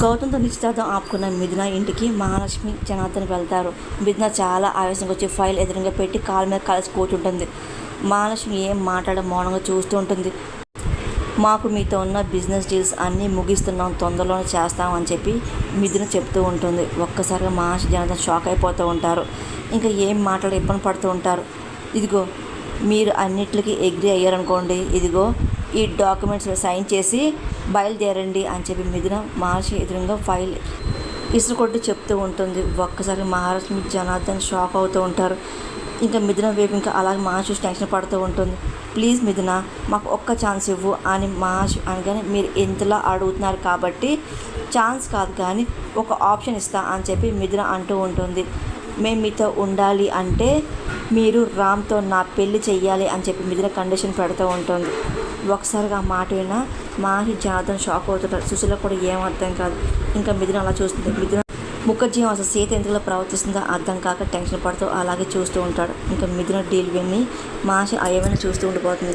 గౌతమ్తో నిశ్చితార్థం ఆపుకున్న మిథున ఇంటికి మహాలక్ష్మి జనార్దన్ వెళ్తారు. మిథున చాలా ఆవేశంగా వచ్చి ఫైల్ ఎదురుగా పెట్టి కాలు మీద కలిసి కూర్చుంటుంది. మహాలక్ష్మి ఏం మాట్లాడ మౌనంగా చూస్తూ ఉంటుంది. మాకు మీతో ఉన్న బిజినెస్ డీల్స్ అన్నీ ముగిస్తున్నాం తొందరలోనే చేస్తామని చెప్పి మిథున చెప్తూ ఉంటుంది. ఒక్కసారిగా మహాలక్ష్మి జనార్దన్ షాక్ అయిపోతూ ఉంటారు. ఇంకా ఏం మాట్లాడి ఇబ్బంది పడుతూ ఉంటారు? ఇదిగో మీరు అన్నిటికీ ఎగ్రీ అయ్యారనుకోండి ఇదిగో ఈ డాక్యుమెంట్స్ సైన్ చేసి బయలుదేరండి అని చెప్పి మిథున మహర్షి ఎదురుగా ఫైల్ ఇసురుకొట్టు చెప్తూ ఉంటుంది. ఒక్కసారి మహారాష్ట్ర జనార్దన్ షాక్ అవుతూ ఉంటారు. ఇంకా మిథున వైపు ఇంకా అలాగే మహర్షి టెన్షన్ పడుతూ ఉంటుంది. ప్లీజ్ మిథున మాకు ఒక్క ఛాన్స్ ఇవ్వు అని మహర్షి అనగానే మీరు ఎంతలా అడుగుతున్నారు కాబట్టి ఛాన్స్ కాదు కానీ ఒక ఆప్షన్ ఇస్తా అని చెప్పి మిథున అంటూ ఉంటుంది. మేము మీతో ఉండాలి అంటే మీరు రామ్తో నా పెళ్ళి చెయ్యాలి అని చెప్పి మిథున కండిషన్ పెడుతూ ఉంటుంది. ఒకసారిగా ఆ మాట వినా మాహి జాతం షాక్ అవుతుంటారు సుశీల కూడా ఏం అర్థం కాదు. ఇంకా మిథున అలా చూస్తుంది. మిథున ముఖర్జీ అసలు సీత ఎందులో ప్రవర్తిస్తుందో అర్థం కాక టెన్షన్ పడుతూ అలాగే చూస్తూ ఉంటాడు. ఇంకా మిథున డీల్ విని మాషి ఏమైనా చూస్తూ ఉండిపోతుంది.